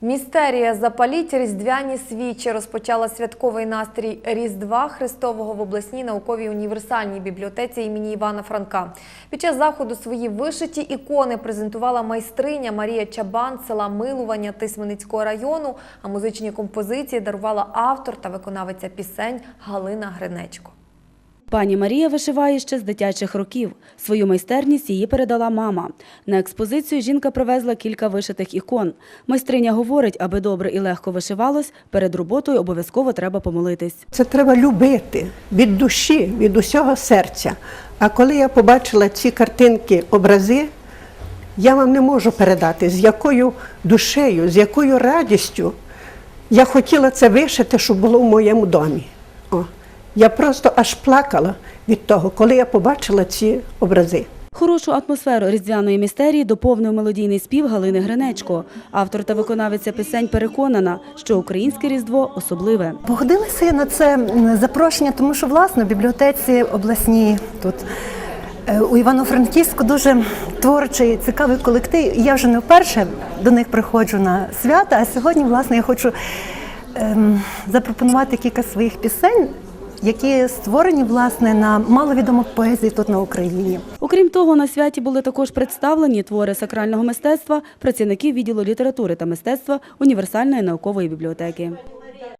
Містерія запаліть різдвяні свічі розпочала святковий настрій Різдва Христового в обласній науковій універсальній бібліотеці імені Івана Франка. Під час заходу свої вишиті ікони презентувала майстриня Марія Чабан села Милування Тисменицького району. А музичні композиції дарувала автор та виконавиця пісень Галина Гринечко. Пані Марія вишиває ще з дитячих років. Свою майстерність її передала мама. На експозицію жінка привезла кілька вишитих ікон. Майстриня говорить, аби добре і легко вишивалось, перед роботою обов'язково треба помолитись. Це треба любити від душі, від усього серця. А коли я побачила ці картинки, образи, я вам не можу передати, з якою душею, з якою радістю я хотіла це вишити, щоб було в моєму домі. О, я просто аж плакала від того, коли я побачила ці образи. Хорошу атмосферу різдвяної містерії доповнив мелодійний спів Галини Гринечко. Автор та виконавиця пісень переконана, що українське різдво особливе. Погодилася я на це запрошення, тому що власне в бібліотеці обласній тут е, у Івано-Франківську дуже творчий, цікавий колектив. Я вже не вперше до них приходжу на свята. А сьогодні, власне, я хочу ем, запропонувати кілька своїх пісень, які створені власне на маловідому поезії тут на Україні. Окрім того, на святі були також представлені твори сакрального мистецтва працівників відділу літератури та мистецтва універсальної наукової бібліотеки.